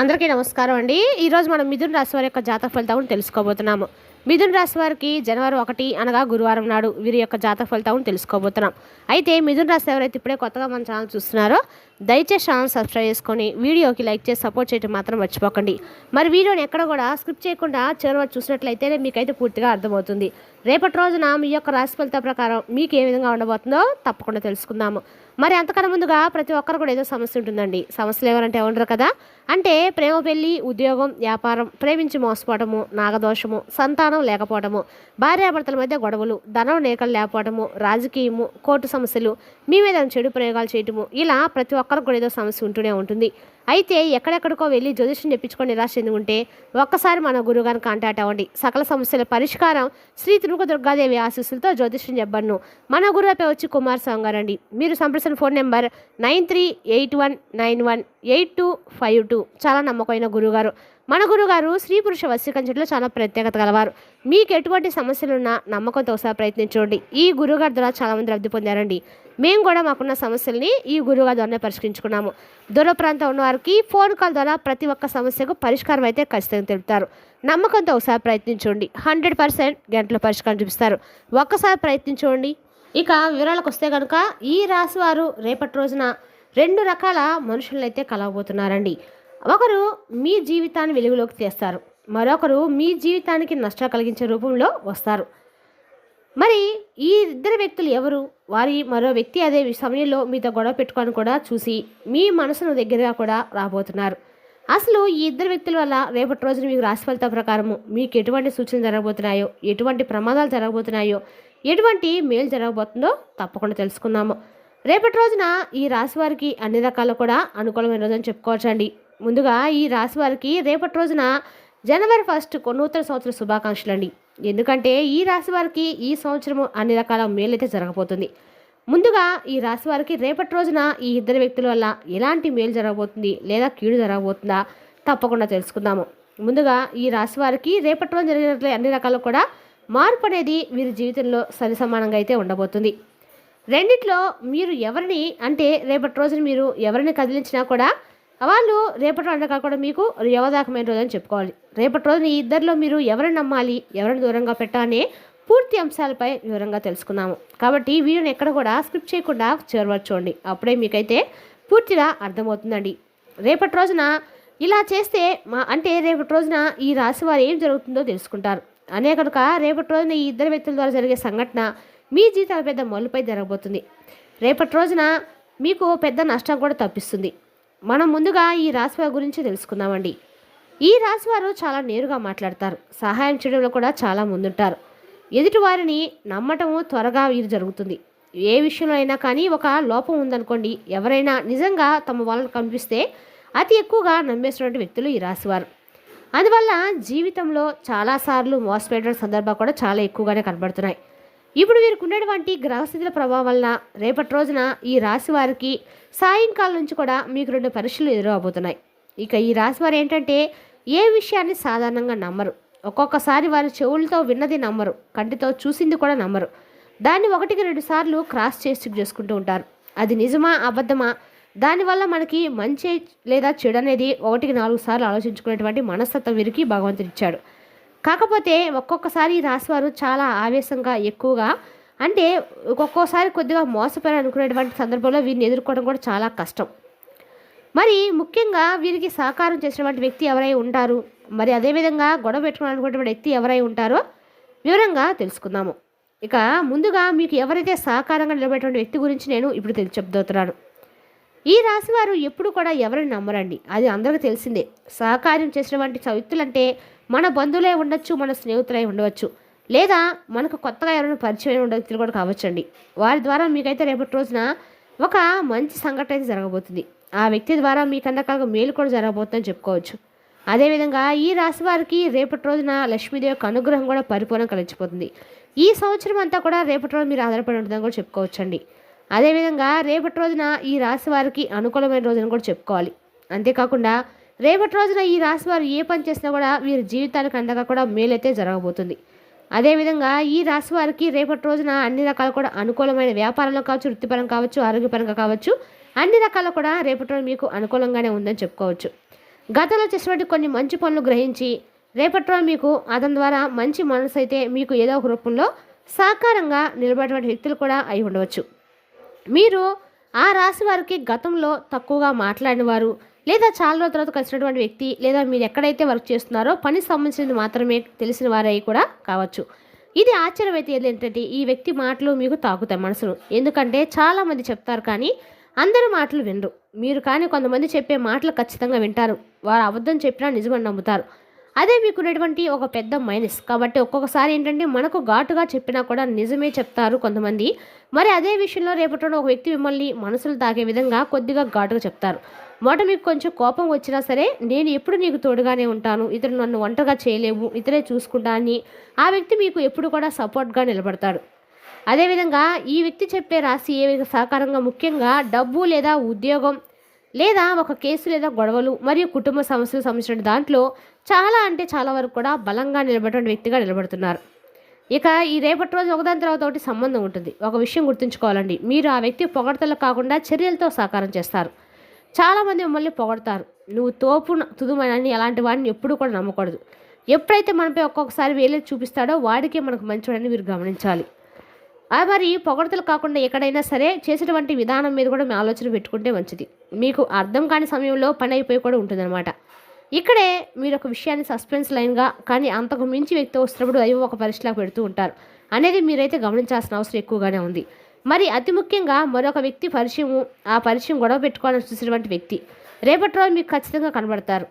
అందరికీ నమస్కారం అండి. ఈరోజు మనం మిథున్ రాశి వారి యొక్క జాతక ఫలితాలను తెలుసుకోబోతున్నాము. మిథున్ రాశి వారికి జనవరి ఒకటి అనగా గురువారం నాడు వీరి యొక్క జాతక ఫలితాలను తెలుసుకోబోతున్నాం. అయితే మిథున్ రాశి ఎవరైతే ఇప్పుడే కొత్తగా మన ఛానల్ చూస్తున్నారో దయచేసి ఛానల్ సబ్స్క్రైబ్ చేసుకొని వీడియోకి లైక్ చేసి సపోర్ట్ చేయడం మాత్రం మర్చిపోకండి. మరి వీడియోని ఎక్కడ కూడా స్క్రిప్ట్ చేయకుండా చివరి చూసినట్లయితేనే చూసినట్లయితే మీకైతే పూర్తిగా అర్థమవుతుంది. రేపటి రోజున మీ యొక్క రాశి ఫలిత ప్రకారం మీకు ఏ విధంగా ఉండబోతుందో తప్పకుండా తెలుసుకుందాము. మరి అంతకన్నా ముందుగా ప్రతి ఒక్కరు కూడా ఏదో సమస్య ఉంటుందండి. సమస్యలు ఎవరంటే ఉండరు కదా? అంటే ప్రేమ పెళ్ళి ఉద్యోగం వ్యాపారం ప్రేమించి మోసపోవటము నాగదోషము సంతానం లేకపోవటము భార్యాభర్తల మధ్య గొడవలు ధనం నేకలు లేకపోవటము రాజకీయము కోర్టు సమస్యలు మీ మీద చెడు ప్రయోగాలు చేయటము ఇలా ప్రతి ఒక్కరికి కూడా ఏదో సమస్య ఉంటూనే ఉంటుంది. అయితే ఎక్కడెక్కడికో వెళ్ళి జ్యోతిష్యం చెప్పించుకొని నిరాశ చెంది ఉంటే ఒక్కసారి మన గురువుగారిని కాంటాక్ట్ అవ్వండి. సకల సమస్యల పరిష్కారం శ్రీ తిరుమల దుర్గాదేవి ఆశీస్సులతో జ్యోతిష్యం చెప్పను మన గురువుపై వచ్చి కుమార్ స్వామి గారండి. మీరు సంప్రదించిన phone number nine three eight one nine one eight two five two. చాలా నమ్మకమైన గురువుగారు. మన గురుగారు స్త్రీ పురుష వశీకంచెట్లో చాలా ప్రత్యేకత కలవారు మీకు ఎటువంటి సమస్యలున్నా నమ్మకంతో ఒకసారి ప్రయత్నించండి. ఈ గురుగారి ద్వారా చాలామంది లబ్ధి పొందారండి. మేము కూడా మాకున్న సమస్యల్ని ఈ గురువుగారి ద్వారానే పరిష్కరించుకున్నాము. దూర ప్రాంతం ఉన్న వారికి ఫోన్ కాల్ ద్వారా ప్రతి ఒక్క సమస్యకు పరిష్కారం అయితే ఖచ్చితంగా తెలుపుతారు. నమ్మకంతో ఒకసారి ప్రయత్నించండి. హండ్రెడ్ పర్సెంట్ గంటల పరిష్కారం చూపిస్తారు. ఒక్కసారి ప్రయత్నించండి. ఇక వివరాలకు వస్తే కనుక ఈ రాశి వారు రేపటి రోజున రెండు రకాల మనుషులనైతే కలవబోతున్నారండి. ఒకరు మీ జీవితాన్ని వెలుగులోకి తీస్తారు. మరొకరు మీ జీవితానికి నష్టం కలిగించే రూపంలో వస్తారు. మరి ఈ ఇద్దరు వ్యక్తులు ఎవరు? వారి మరో వ్యక్తి అదే సమయంలో మీతో గొడవ పెట్టుకొని కూడా చూసి మీ మనసును దగ్గరగా కూడా రాబోతున్నారు. అసలు ఈ ఇద్దరు వ్యక్తుల వల్ల రేపటి రోజున మీకు రాశి ఫలిత ప్రకారము మీకు ఎటువంటి సూచనలు జరగబోతున్నాయో ఎటువంటి ప్రమాదాలు జరగబోతున్నాయో ఎటువంటి మేలు జరగబోతుందో తప్పకుండా తెలుసుకుందాము. రేపటి రోజున ఈ రాశి వారికి అన్ని రకాలు కూడా అనుకూలమైన రోజని చెప్పుకోవచ్చండి. ముందుగా ఈ రాశి వారికి రేపటి రోజున జనవరి ఫస్ట్ నూతన సంవత్సర శుభాకాంక్షలు అండి ఎందుకంటే ఈ రాశి వారికి ఈ సంవత్సరము అన్ని రకాల మేలైతే జరగబోతుంది. ముందుగా ఈ రాశి వారికి రేపటి రోజున ఈ ఇద్దరు వ్యక్తుల వల్ల ఎలాంటి మేలు జరగబోతుంది లేదా కీడు జరగబోతుందా తప్పకుండా తెలుసుకుందాము. ముందుగా ఈ రాశి వారికి రేపటి రోజు జరిగినట్లే అన్ని రకాలు కూడా మార్పు అనేది వీరి జీవితంలో సరి సమానంగా అయితే ఉండబోతుంది. రెండిట్లో మీరు ఎవరిని అంటే రేపటి రోజున మీరు ఎవరిని కదిలించినా కూడా వాళ్ళు రేపటి రోజు కూడా మీకు యోగదాయకమైన రోజు అని చెప్పుకోవాలి. రేపటి రోజున ఈ ఇద్దరిలో మీరు ఎవరిని నమ్మాలి ఎవరిని దూరంగా పెట్టాలనే పూర్తి అంశాలపై వివరంగా తెలుసుకున్నాము కాబట్టి ఈ వీడియోని ఎక్కడ కూడా స్క్రిప్ట్ చేయకుండా చివరి చూడండి. అప్పుడే మీకైతే పూర్తిగా అర్థమవుతుందండి. రేపటి రోజున ఇలా చేస్తే మా అంటే రేపటి రోజున ఈ రాశి వారు ఏం జరుగుతుందో తెలుసుకుంటారు. అనే కనుక రేపటి రోజున ఈ ఇద్దరు వ్యక్తుల ద్వారా జరిగే సంఘటన మీ జీతాల పెద్ద మొలుపై జరగబోతుంది. రేపటి రోజున మీకు పెద్ద నష్టం కూడా తప్పిస్తుంది. మనం ముందుగా ఈ రాశివారి గురించి తెలుసుకుందామండి. ఈ రాశి వారు చాలా నేరుగా మాట్లాడతారు. సహాయం చేయడంలో కూడా చాలా ముందుంటారు. ఎదుటి వారిని నమ్మటము త్వరగా వీరు జరుగుతుంది. ఏ విషయంలో అయినా కానీ ఒక లోపం ఉందనుకోండి ఎవరైనా నిజంగా తమ వాళ్ళని కనిపిస్తే అతి ఎక్కువగా నమ్మేస్తున్నటువంటి వ్యక్తులు ఈ రాశివారు అందువల్ల జీవితంలో చాలాసార్లు మోసపోయిన సందర్భాలు కూడా చాలా ఎక్కువగానే కనబడుతున్నాయి. ఇప్పుడు వీరికి ఉన్నటువంటి గ్రహస్థితుల ప్రభావం వలన రేపటి రోజున ఈ రాశి వారికి సాయంకాలం నుంచి కూడా మీకు రెండు పరీక్షలు ఎదురవబోతున్నాయి. ఇక ఈ రాశి వారు ఏంటంటే ఏ విషయాన్ని సాధారణంగా నమ్మరు. ఒక్కొక్కసారి వారి చెవులతో విన్నది నమ్మరు. కంటితో చూసింది కూడా నమ్మరు. దాన్ని ఒకటికి రెండు సార్లు క్రాస్ చేసి చేసుకుంటూ ఉంటారు. అది నిజమా అబద్ధమా? దానివల్ల మనకి మంచి లేదా చెడు అనేది ఒకటికి నాలుగు సార్లు ఆలోచించుకునేటువంటి మనస్తత్వం వీరికి భగవంతుడిచ్చాడు. ఇచ్చాడు కాకపోతే ఒక్కొక్కసారి రాశివారు చాలా ఆవేశంగా ఎక్కువగా అంటే ఒక్కొక్కసారి కొద్దిగా మోసపోయారు అనుకునేటువంటి సందర్భంలో వీరిని ఎదుర్కోవడం కూడా చాలా కష్టం. మరి ముఖ్యంగా వీరికి సహకారం చేసినటువంటి వ్యక్తి ఎవరై ఉంటారు? మరి అదేవిధంగా గొడవ పెట్టుకోవాలనుకున్నటువంటి వ్యక్తి ఎవరై ఉంటారో వివరంగా తెలుసుకుందాము. ఇక ముందుగా మీకు ఎవరైతే సహకారంగా నిలబడేటువంటి వ్యక్తి గురించి నేను ఇప్పుడు తెలిసి చెప్తున్నాను ఈ రాశివారు ఎప్పుడు కూడా ఎవరిని నమ్మరండి. అది అందరికీ తెలిసిందే. సహకారం చేసినటువంటి వ్యక్తులంటే మన బంధువులే ఉండొచ్చు మన స్నేహితులై ఉండవచ్చు. లేదా మనకు కొత్తగా ఎవరైనా పరిచయం ఉండే వ్యక్తులు కూడా కావచ్చండి. వారి ద్వారా మీకైతే రేపటి రోజున ఒక మంచి సంఘటన అయితే జరగబోతుంది. ఆ వ్యక్తి ద్వారా మీకు అందకాలకు మేలు కూడా జరగబోతుందని చెప్పుకోవచ్చు. అదేవిధంగా ఈ రాశి వారికి రేపటి రోజున లక్ష్మీదేవి యొక్క అనుగ్రహం కూడా పరిపూర్ణం కలిసిపోతుంది. ఈ సంవత్సరం అంతా కూడా రేపటి రోజు మీరు ఆధారపడి ఉంటుందని కూడా చెప్పుకోవచ్చండి. అదేవిధంగా రేపటి రోజున ఈ రాశి వారికి అనుకూలమైన రోజున కూడా చెప్పుకోవాలి. అంతేకాకుండా రేపటి రోజున ఈ రాశి వారు ఏ పని చేసినా కూడా వీరి జీవితానికి అండగా కూడా మేలైతే జరగబోతుంది. అదేవిధంగా ఈ రాశి వారికి రేపటి రోజున అన్ని రకాలు కూడా అనుకూలమైన వ్యాపారంలో కావచ్చు వృత్తిపరం కావచ్చు ఆరోగ్యపరంగా కావచ్చు అన్ని రకాలు కూడా రేపటి రోజు మీకు అనుకూలంగానే ఉందని చెప్పుకోవచ్చు. గతంలో చేసినటువంటి కొన్ని మంచి పనులు గ్రహించి రేపటి రోజు మీకు అతని ద్వారా మంచి మనసు అయితే మీకు ఏదో ఒక రూపంలో సాకారంగా నిలబడేటువంటి వ్యక్తులు కూడా అయి ఉండవచ్చు. మీరు ఆ రాశి వారికి గతంలో తక్కువగా మాట్లాడిన వారు లేదా చాలా రోజుల తర్వాత కలిసినటువంటి వ్యక్తి లేదా మీరు ఎక్కడైతే వర్క్ చేస్తున్నారో పని సంబంధించినది మాత్రమే తెలిసిన వారై కూడా కావచ్చు. ఇది ఆశ్చర్యం అయితే ఏంటంటే ఈ వ్యక్తి మాటలు మీకు తాకుతాయి మనసును ఎందుకంటే చాలామంది చెప్తారు కానీ అందరూ మాటలు వినరు. మీరు కానీ కొంతమంది చెప్పే మాటలు ఖచ్చితంగా వింటారు. వారు అబద్ధం చెప్పినా నిజమని నమ్ముతారు. అదే మీకు ఉన్నటువంటి ఒక పెద్ద మైనస్ కాబట్టి ఒక్కొక్కసారి ఏంటంటే మనకు ఘాటుగా చెప్పినా కూడా నిజమే చెప్తారు కొంతమంది. మరి అదే విషయంలో రేపటి ఒక వ్యక్తి మిమ్మల్ని మనసులు తాకే విధంగా కొద్దిగా ఘాటుగా చెప్తారు. మొదట మీకు కొంచెం కోపం వచ్చినా సరే నేను ఎప్పుడు నీకు తోడుగానే ఉంటాను. ఇతరు నన్ను ఒంటరిగా చేయలేవు. ఇతరే చూసుకుంటా అని ఆ వ్యక్తి మీకు ఎప్పుడు కూడా సపోర్ట్గా నిలబడతాడు. అదేవిధంగా ఈ వ్యక్తి చెప్పే రాశి ఏ సహకారంగా ముఖ్యంగా డబ్బు లేదా ఉద్యోగం లేదా ఒక కేసు లేదా గొడవలు మరియు కుటుంబ సమస్యలు సంబంధించిన దాంట్లో చాలా అంటే చాలా వరకు కూడా బలంగా నిలబడేటువంటి వ్యక్తిగా నిలబడుతున్నారు. ఇక ఈ రేపటి రోజు ఒకదాని తర్వాత ఒకటి సంబంధం ఉంటుంది. ఒక విషయం గుర్తుంచుకోవాలండి. మీరు ఆ వ్యక్తి పొగడతలు కాకుండా చర్యలతో సహకారం చేస్తారు. చాలామంది మిమ్మల్ని పొగడతారు. నువ్వు తోపు తుదుమని అలాంటి వాడిని ఎప్పుడూ కూడా నమ్మకూడదు. ఎప్పుడైతే మనపై ఒక్కొక్కసారి వేలే చూపిస్తాడో వాడికే మనకు మంచివాడని మీరు గమనించాలి. మరి పొగడతలు కాకుండా ఎక్కడైనా సరే చేసేటువంటి విధానం మీద కూడా మీ ఆలోచన పెట్టుకుంటే మంచిది. మీకు అర్థం కాని సమయంలో పని అయిపోయి కూడా ఉంటుందన్నమాట. ఇక్కడే మీరు ఒక విషయాన్ని సస్పెన్స్ లైన్గా కానీ అంతకు మించి వ్యక్తి వస్తున్నప్పుడు అయ్యో ఒక పరీక్షలా పెడుతూ ఉంటారు. అనేది మీరైతే గమనించాల్సిన అవసరం ఎక్కువగానే ఉంది. మరి అతి ముఖ్యంగా మరొక వ్యక్తి పరిచయం ఆ పరిచయం గొడవ పెట్టుకోవాలని చూసినటువంటి వ్యక్తి. రేపటి రోజు మీకు ఖచ్చితంగా కనబడతారు.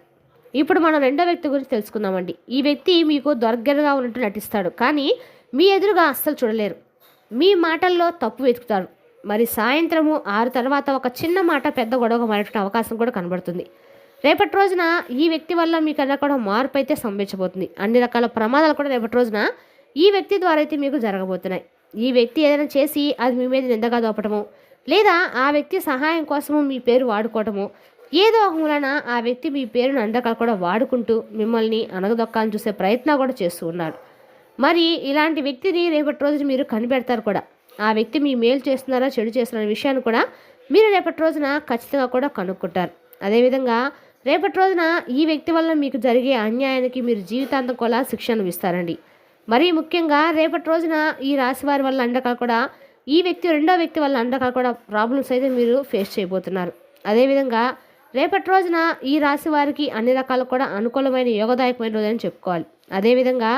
ఇప్పుడు మనం రెండో వ్యక్తి గురించి తెలుసుకుందామండి. ఈ వ్యక్తి మీకు దొరగరగా ఉన్నట్టు నటిస్తాడు. కానీ మీ ఎదురుగా అస్సలు చూడలేరు. మీ మాటల్లో తప్పు వెతుకుతారు. మరి సాయంత్రము ఆరు తర్వాత ఒక చిన్న మాట పెద్ద గొడవగా మారేట అవకాశం కూడా కనబడుతుంది. రేపటి రోజున ఈ వ్యక్తి వల్ల మీకు అన్న కూడా మార్పు అయితే సంభవించబోతుంది. అన్ని రకాల ప్రమాదాలు కూడా రేపటి రోజున ఈ వ్యక్తి ద్వారా అయితే మీకు జరగబోతున్నాయి. ఈ వ్యక్తి ఏదైనా చేసి అది మీ మీద నిందగా దోపటము లేదా ఆ వ్యక్తి సహాయం కోసము మీ పేరు వాడుకోవటము ఏదో ఒక మూలన ఆ వ్యక్తి మీ పేరును అండకాలు కూడా వాడుకుంటూ మిమ్మల్ని అనగదొక్కాలని చూసే ప్రయత్నం కూడా చేస్తూ ఉన్నారు మరి ఇలాంటి వ్యక్తిని రేపటి రోజున మీరు కనిపెడతారు కూడా. ఆ వ్యక్తి మీ మేలు చేస్తున్నారా చెడు చేస్తున్నారా విషయాన్ని కూడా మీరు రేపటి రోజున ఖచ్చితంగా కూడా కనుక్కుంటారు. అదేవిధంగా రేపటి రోజున ఈ వ్యక్తి వల్ల మీకు జరిగే అన్యాయానికి మీరు జీవితాంతం కూడా శిక్ష అనుభవిస్తారండి మరీ ముఖ్యంగా రేపటి రోజున ఈ రాశి వారి వల్ల అండకాలు కూడా ఈ వ్యక్తి రెండో వ్యక్తి వల్ల అండకాలు కూడా ప్రాబ్లమ్స్ అయితే మీరు ఫేస్ చేయబోతున్నారు. అదేవిధంగా రేపటి రోజున ఈ రాశి వారికి అన్ని రకాలు కూడా అనుకూలమైన యోగదాయకమైన రోజు అని చెప్పుకోవాలి. అదేవిధంగా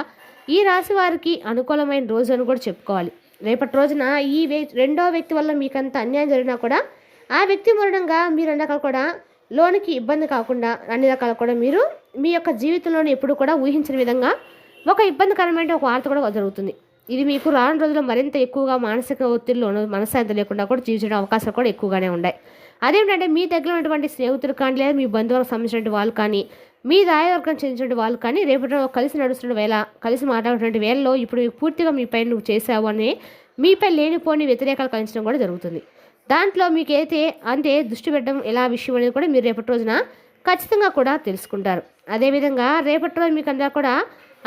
ఈ రాశి వారికి అనుకూలమైన రోజు అని కూడా చెప్పుకోవాలి. రేపటి రోజున ఈ వ్యక్తి రెండో వ్యక్తి వల్ల మీకంత అన్యాయం జరిగినా కూడా ఆ వ్యక్తి మూలంగా మీరు అన్ని రకాలు కూడా లోనికి ఇబ్బంది కాకుండా అన్ని రకాలు కూడా మీరు మీ యొక్క జీవితంలోని ఎప్పుడు కూడా ఊహించిన విధంగా ఒక ఇబ్బందికరమైన ఒక వార్త కూడా జరుగుతుంది. ఇది మీకు రాను రోజుల్లో మరింత ఎక్కువగా మానసిక ఒత్తిడిలోను మనశ్శాంతి లేకుండా కూడా జీవించడం అవకాశాలు కూడా ఎక్కువగానే ఉన్నాయి. అదేంటంటే మీ దగ్గర ఉన్నటువంటి స్నేహితులు కానీ లేదా మీ బంధువులకు సంబంధించిన వాళ్ళు కానీ మీ దాయవర్గం చెందినటువంటి వాళ్ళు కానీ రేపటి రోజు కలిసి నడుస్తున్న వేళ కలిసి మాట్లాడుతున్న వేళలో ఇప్పుడు పూర్తిగా మీపై నువ్వు చేసావు అని మీపై లేనిపోని వ్యతిరేకాలు కలిగించడం కూడా జరుగుతుంది. దాంట్లో మీకైతే అంటే దృష్టి పెట్టడం ఎలా విషయం అనేది కూడా మీరు రేపటి రోజున ఖచ్చితంగా కూడా తెలుసుకుంటారు. అదేవిధంగా రేపటి రోజు మీకు అందరూ కూడా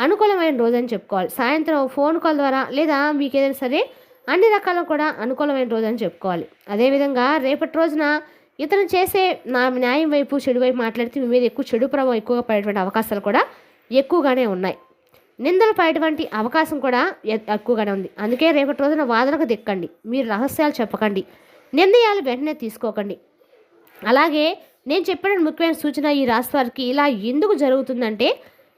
అనుకూలమైన రోజు అని చెప్పుకోవాలి. సాయంత్రం ఫోన్ కాల్ ద్వారా లేదా మీకు ఏదైనా సరే అన్ని రకాల కూడా అనుకూలమైన రోజు అని చెప్పుకోవాలి. అదేవిధంగా రేపటి రోజున ఇతను చేసే నా న్యాయం వైపు చెడు వైపు మాట్లాడితే మీ మీద ఎక్కువ చెడు ప్రభావం ఎక్కువగా పడేటువంటి అవకాశాలు కూడా ఎక్కువగానే ఉన్నాయి. నిందలు పడేటువంటి అవకాశం కూడా ఎక్కువగానే ఉంది. అందుకే రేపటి రోజున వాదనకు దిక్కండి. మీరు రహస్యాలు చెప్పకండి. నిర్ణయాలు వెంటనే తీసుకోకండి. అలాగే నేను చెప్పిన ముఖ్యమైన సూచన ఈ రాశి వారికి ఇలా ఎందుకు జరుగుతుందంటే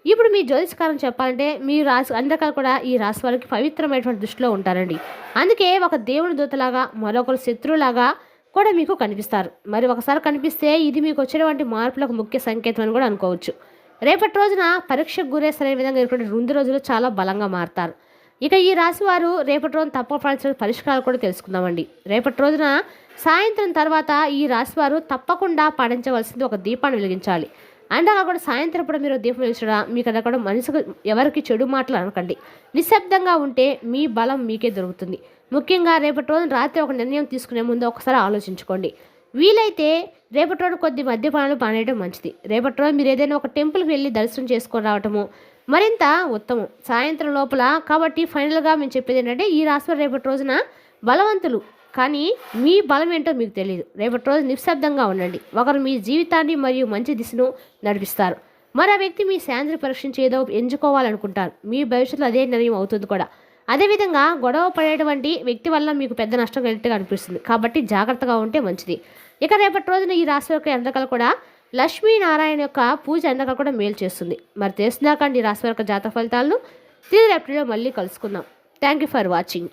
ఇప్పుడు మీ జ్యోతిష్కారం చెప్పాలంటే మీ రాశి అందరికీ కూడా ఈ రాశి వారికి పవిత్రమైనటువంటి దృష్టిలో ఉంటారండి. అందుకే ఒక దేవుని దూతలాగా మరొకరు శత్రువులాగా కూడా మీకు కనిపిస్తారు. మరి ఒకసారి కనిపిస్తే ఇది మీకు వచ్చినటువంటి మార్పులకు ముఖ్య సంకేతం అని కూడా అనుకోవచ్చు. రేపటి రోజున పరీక్షకు గురేసరే విధంగా ఇటువంటి రెండు రోజులు చాలా బలంగా మారుతారు. ఇక ఈ రాశి వారు రేపటి రోజున తప్పపడాల్సిన పరిష్కారాలు కూడా తెలుసుకుందామండి. రేపటి రోజున సాయంత్రం తర్వాత ఈ రాశి వారు తప్పకుండా పాటించవలసింది ఒక దీపాన్ని వెలిగించాలి. అండ్ అలా కూడా సాయంత్రం కూడా మీరు దీపం వెలిచడం మీకు అలా కూడా మనసుకు ఎవరికి చెడు మాటలు అనకండి. నిశ్శబ్దంగా ఉంటే మీ బలం మీకే దొరుకుతుంది. ముఖ్యంగా రేపటి రోజున రాత్రి ఒక నిర్ణయం తీసుకునే ముందు ఒకసారి ఆలోచించుకోండి. వీలైతే రేపటి రోజు కొద్ది మద్యపానాలు పానేయడం మంచిది. రేపటి రోజు మీరు ఏదైనా ఒక టెంపుల్కి వెళ్ళి దర్శనం చేసుకొని రావటము మరింత ఉత్తమం. సాయంత్రం లోపల కాబట్టి ఫైనల్గా మేము చెప్పేది ఏంటంటే ఈ రాశి రేపటి రోజున బలవంతులు. కానీ మీ బలం ఏంటో మీకు తెలియదు. రేపటి రోజు నిశ్శబ్దంగా ఉండండి. ఒకరు మీ జీవితాన్ని మరియు మంచి దిశను నడిపిస్తారు. మరో వ్యక్తి మీ శాంతిని పరీక్షించి ఏదో ఎంచుకోవాలనుకుంటారు. మీ భవిష్యత్తులో అదే నిర్ణయం అవుతుంది కూడా. అదేవిధంగా గొడవ పడేటువంటి వ్యక్తి వల్ల మీకు పెద్ద నష్టం కలిగినట్టుగా అనిపిస్తుంది. కాబట్టి జాగ్రత్తగా ఉంటే మంచిది. ఇక రేపటి రోజున ఈ రాశి యొక్క ఎండకలు కూడా లక్ష్మీనారాయణ యొక్క పూజ ఎండకలు కూడా మేలు చేస్తుంది. మరి తెలిసినాకండి ఈ రాశి యొక్క జాతక ఫలితాలను. తిరిగి రేపటిలో మళ్ళీ కలుసుకుందాం. Thank you for watching